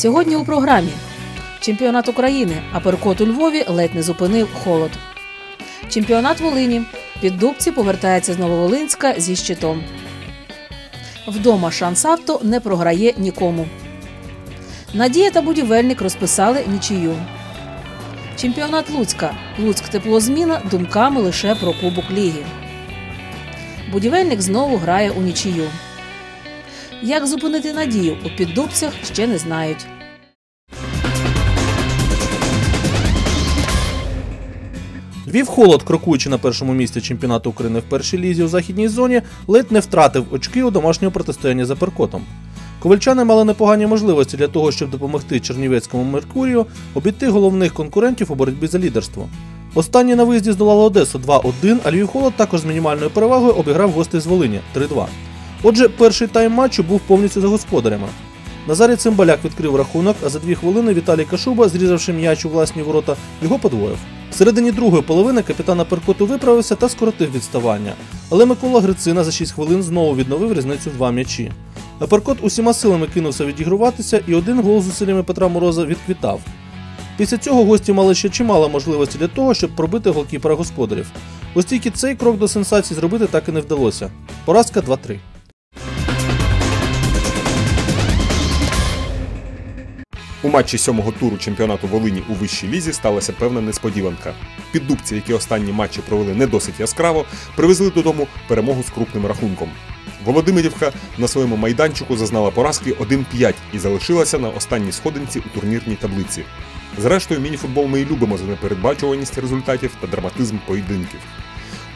Сьогодні у програмі Чемпіонат України, а перкот у Львові ледь не зупинив холод. Чемпіонат Волині. Піддубці повертається з Нововолинська зі щитом. Вдома шанс авто не програє нікому. Надія та будівельник розписали нічию. Чемпіонат Луцька. Луцьк теплозміна думками лише про Кубок Ліги. Будівельник знову грає у нічию. Як зупинити надію у піддубцях ще не знають. Львів холод, крокуючи на першому місці чемпіонату України в першій лізі у західній зоні, ледь не втратив очки у домашнього протистояння за перкотом. Ковальчани мали непогані можливості для того, щоб допомогти Чернівецькому Меркурію обійти головних конкурентів у боротьбі за лідерство. Останні на виїзді здолали Одесу 2-1, а Львів холод також з мінімальною перевагою обіграв гостей з Волині 3-2. Отже, перший тайм матчу був повністю за господарями. Назарій Цимбаляк відкрив рахунок, а за дві хвилини Віталій Кашуба, зрізавши м'яч у власні ворота, його подвоїв. В середині другої половини капітана Перкоту виправився та скоротив відставання. Але Микола Грицина за 6 хвилин знову відновив різницю в два м'ячі. А Перкот усіма силами кинувся відігруватися, і один гол зусиллями Петра Мороза відквітав. Після цього гості мали ще чимало можливостей для того, щоб пробити голкіпера господарів. Ось тільки цей крок до сенсації зробити так і не вдалося. Поразка 2-3. У матчі сьомого туру чемпіонату Волині у вищій лізі сталася певна несподіванка. Піддубці, які останні матчі провели не досить яскраво, привезли додому перемогу з крупним рахунком. Володимирівка на своєму майданчику зазнала поразки 1-5 і залишилася на останній сходинці у турнірній таблиці. Зрештою, мініфутбол ми і любимо за непередбачуваність результатів та драматизм поєдинків.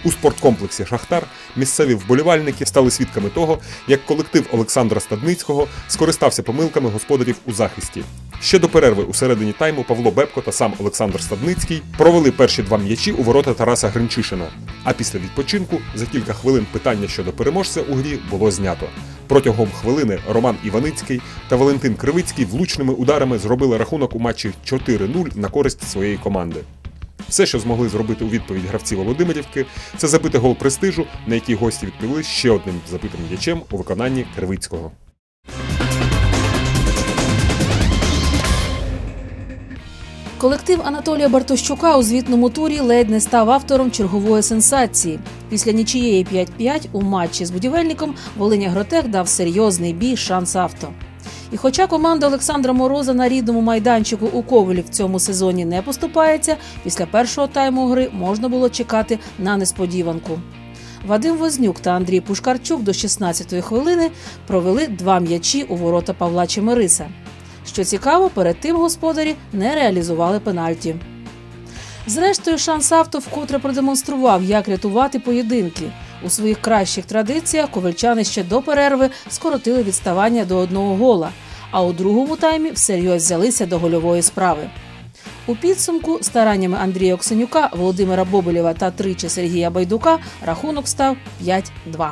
У спорткомплексі Шахтар місцеві вболівальники стали свідками того, як колектив Олександра Стадницького скористався помилками господарів у захисті. Ще до перерви у середині тайму Павло Бебко та сам Олександр Стадницький провели перші два м'ячі у ворота Тараса Гринчишина. А після відпочинку за кілька хвилин питання щодо переможця у грі було знято. Протягом хвилини Роман Іваницький та Валентин Кривицький влучними ударами зробили рахунок у матчі 4-0 на користь своєї команди. Все, що змогли зробити у відповідь гравці Володимирівки, це забити гол престижу, на який гості відповіли ще одним забитим м'ячем у виконанні Кривицького. Колектив Анатолія Бартощука у звітному турі ледь не став автором чергової сенсації. Після нічиєї 5-5 у матчі з будівельником Волиня Гротех дав серйозний бій шанс авто. І хоча команда Олександра Мороза на рідному майданчику у Ковелі в цьому сезоні не поступається, після першого тайму гри можна було чекати на несподіванку. Вадим Вознюк та Андрій Пушкарчук до 16-ї хвилини провели два м'ячі у ворота Павла Чемериса. Що цікаво, перед тим господарі не реалізували пенальті. Зрештою, шанс авто вкотре продемонстрував, як рятувати поєдинки. У своїх кращих традиціях ковальчани ще до перерви скоротили відставання до одного гола, а у другому таймі всерйоз взялися до гольової справи. У підсумку стараннями Андрія Оксенюка, Володимира Боболєва та тричі Сергія Байдука рахунок став 5-2.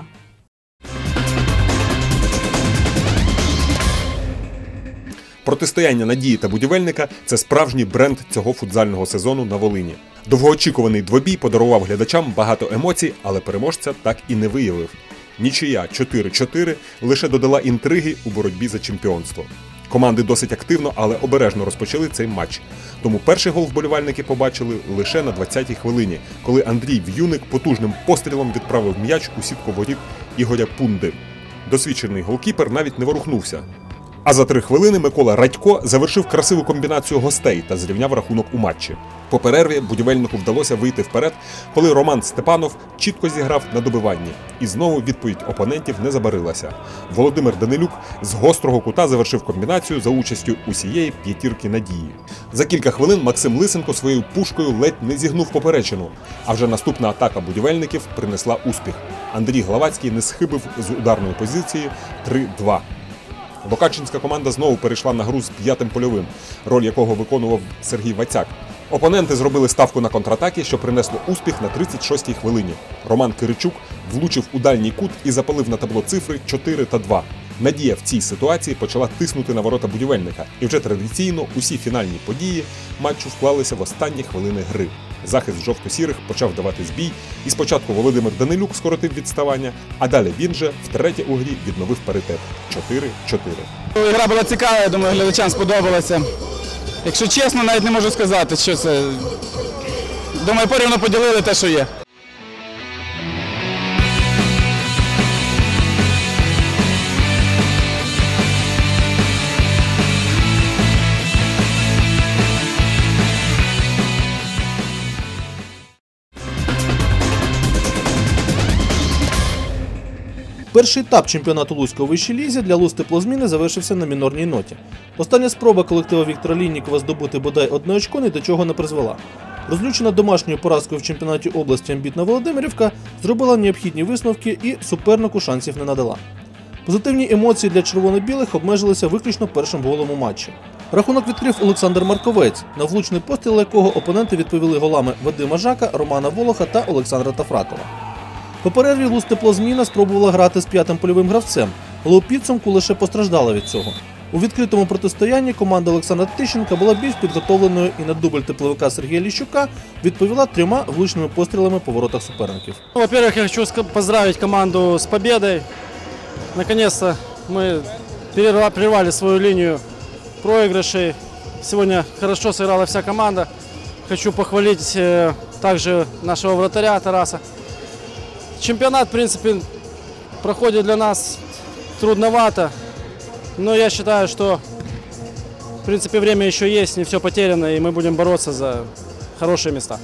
Протистояння надії та будівельника це справжній бренд цього футзального сезону на Волині. Довгоочікуваний двобій подарував глядачам багато емоцій, але переможця так і не виявив. Нічия 4-4 лише додала інтриги у боротьбі за чемпіонство. Команди досить активно, але обережно розпочали цей матч. Тому перший гол вболівальники побачили лише на 20-й хвилині, коли Андрій В'юник потужним пострілом відправив м'яч у сітку воріт Ігоря Пунди. Досвідчений голкіпер навіть не ворухнувся. А за три хвилини Микола Радько завершив красиву комбінацію гостей та зрівняв рахунок у матчі. По перерві будівельнику вдалося вийти вперед, коли Роман Степанов чітко зіграв на добиванні. І знову відповідь опонентів не забарилася. Володимир Данилюк з гострого кута завершив комбінацію за участю усієї п'ятірки надії. За кілька хвилин Максим Лисенко своєю пушкою ледь не зігнув поперечину. А вже наступна атака будівельників принесла успіх. Андрій Главацький не схибив з ударної позиції 3-2. Бокачинська команда знову перейшла на гру з п'ятим польовим, роль якого виконував Сергій Вацяк. Опоненти зробили ставку на контратаки, що принесло успіх на 36-й хвилині. Роман Киричук влучив у дальній кут і запалив на табло цифри 4 та 2. Надія в цій ситуації почала тиснути на ворота будівельника, і вже традиційно усі фінальні події матчу вклалися в останні хвилини гри. Захист жовто-сірих почав давати збій, і спочатку Володимир Данилюк скоротив відставання, а далі він же втретє у грі відновив паритет 4-4. Гра була цікава, я думаю, глядачам сподобалася. Якщо чесно, навіть не можу сказати, що це. Думаю, порівно поділили те, що є. Перший етап чемпіонату Луцького вищій лізі для Луз теплозміни завершився на мінорній ноті. Остання спроба колектива Віктора Ліннікова здобути бодай одне очко ні до чого не призвела. Розлючена домашньою поразкою в чемпіонаті області амбітна Володимирівка зробила необхідні висновки і супернику шансів не надала. Позитивні емоції для червоно-білих обмежилися виключно першим голом у матчі. Рахунок відкрив Олександр Марковець, на влучний постріл якого опоненти відповіли голами Вадима Жака, Романа Волоха та Олександра Тафракова. По перерві Луз теплозміна спробувала грати з п'ятим польовим гравцем, але у підсумку лише постраждала від цього. У відкритому протистоянні команда Олександра Тищенка була більш підготовленою і на дубль тепловика Сергія Ліщука відповіла трьома влучними пострілами по воротах суперників. Ну, Во-первых, я хочу ска- поздравить команду с победой. Наконец-то мы перерва- прервали свою линию проигрышей. Сегодня хорошо сыграла вся команда. Хочу похвалить э, также нашего вратаря Тараса. Чемпионат, в принципе, проходит для нас трудновато. Но я считаю, что в принципе время еще есть, не все потеряно, и мы будем бороться за хорошие места.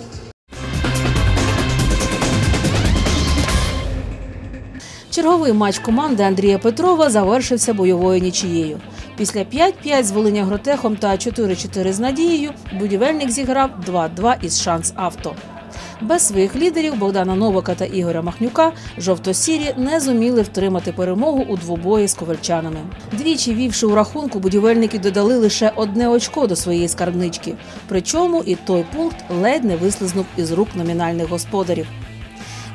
Черговий матч команди Андрія Петрова завершився бойовою нічією. Після 5-5 з Волиня Гротехом та 4-4 з Надією будівельник зіграв 2-2 із шанс авто. Без своїх лідерів Богдана Новака та Ігоря Махнюка жовто-сірі не зуміли втримати перемогу у двобої з ковальчанами. Двічі вівши у рахунку, будівельники додали лише одне очко до своєї скарбнички. Причому і той пункт ледь не вислизнув із рук номінальних господарів.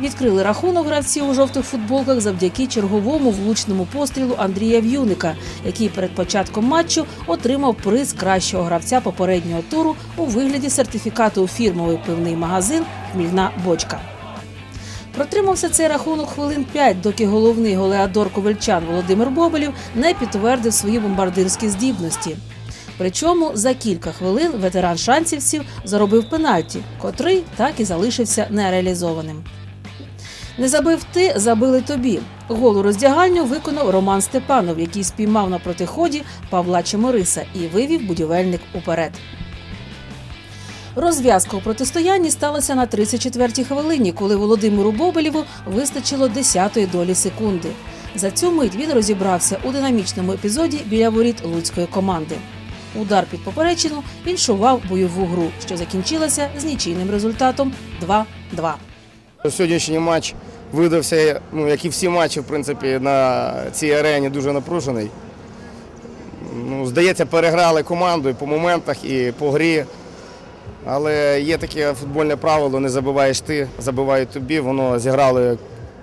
Відкрили рахунок гравці у жовтих футболках завдяки черговому влучному пострілу Андрія В'юника, який перед початком матчу отримав приз кращого гравця попереднього туру у вигляді сертифікату у фірмовий пивний магазин Хмільна бочка. Протримався цей рахунок хвилин 5, доки головний голеадор ковальчан Володимир Бобелів не підтвердив свої бомбардирські здібності. Причому за кілька хвилин ветеран шансівців заробив пенальті, котрий так і залишився нереалізованим. Не забив ти, забили тобі. Гол у роздягальню виконав Роман Степанов, який спіймав на протиході Павла Чемориса і вивів будівельник уперед. Розв'язка у протистоянні сталася на 34-й хвилині, коли Володимиру Бобелєву вистачило 10-ї долі секунди. За цю мить він розібрався у динамічному епізоді біля воріт луцької команди. Удар під поперечину іншував бойову гру, що закінчилася з нічийним результатом 2-2. Сьогоднішній матч видався, ну, як і всі матчі, в принципі, на цій арені дуже напружений. Ну, здається, переграли команду і по моментах, і по грі. Але є таке футбольне правило, не забиваєш ти, забивають тобі. Воно зіграло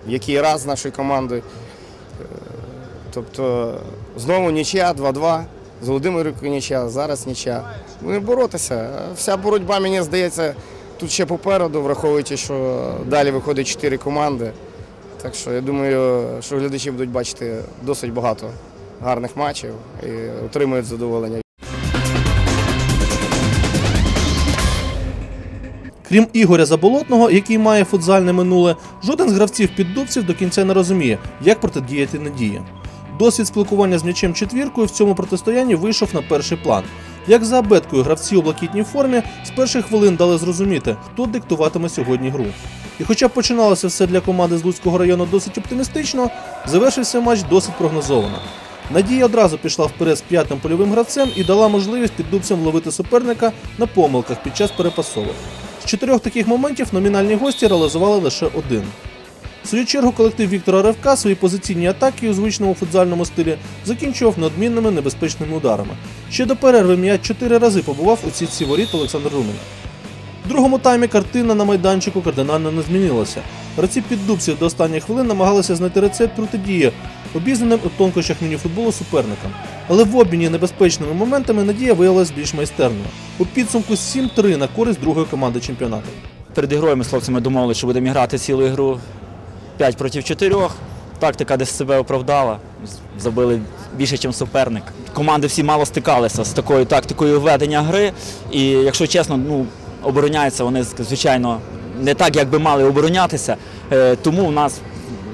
який раз з нашою командою. Тобто знову нічия 2-2. З Володимирівкою нічия, зараз нічия. Будемо боротися. Вся боротьба, мені здається, тут ще попереду, враховуючи, що далі виходить чотири команди. Так що я думаю, що глядачі будуть бачити досить багато гарних матчів і отримують задоволення. Крім Ігоря Заболотного, який має футзальне минуле, жоден з гравців піддубців до кінця не розуміє, як протидіяти надії. Досвід спілкування з м'ячем четвіркою в цьому протистоянні вийшов на перший план. Як за абеткою гравці у блакитній формі з перших хвилин дали зрозуміти, хто диктуватиме сьогодні гру. І хоча починалося все для команди з Луцького району досить оптимістично, завершився матч досить прогнозовано. Надія одразу пішла вперед з п'ятим польовим гравцем і дала можливість піддубцям ловити суперника на помилках під час перепасовок. З чотирьох таких моментів номінальні гості реалізували лише один. В свою чергу колектив Віктора Ревка свої позиційні атаки у звичному футзальному стилі закінчував неодмінними небезпечними ударами. Ще до перерви м'яч чотири рази побував у сітці воріт Олександр Румін. В другому таймі картина на майданчику кардинально не змінилася. Гравці піддубців до останніх хвилин намагалися знайти рецепт протидії обізнаним у тонкощах мініфутболу суперникам. Але в обміні небезпечними моментами надія виявилась більш майстерною. У підсумку 7-3 на користь другої команди чемпіонату. Перед ігрою ми з хлопцями домовилися, що будемо грати цілу ігру 5 проти 4. Тактика десь себе оправдала. Забили більше, ніж суперник. Команди всі мало стикалися з такою тактикою ведення гри. І якщо чесно, ну, обороняються вони, звичайно, не так, як би мали оборонятися. Е, Тому у нас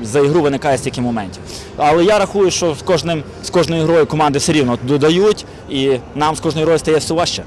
за ігру виникає стільки моментів. Але я рахую, що з, кожним, з кожною грою команди все рівно додають, і нам з кожною грою стає все важче.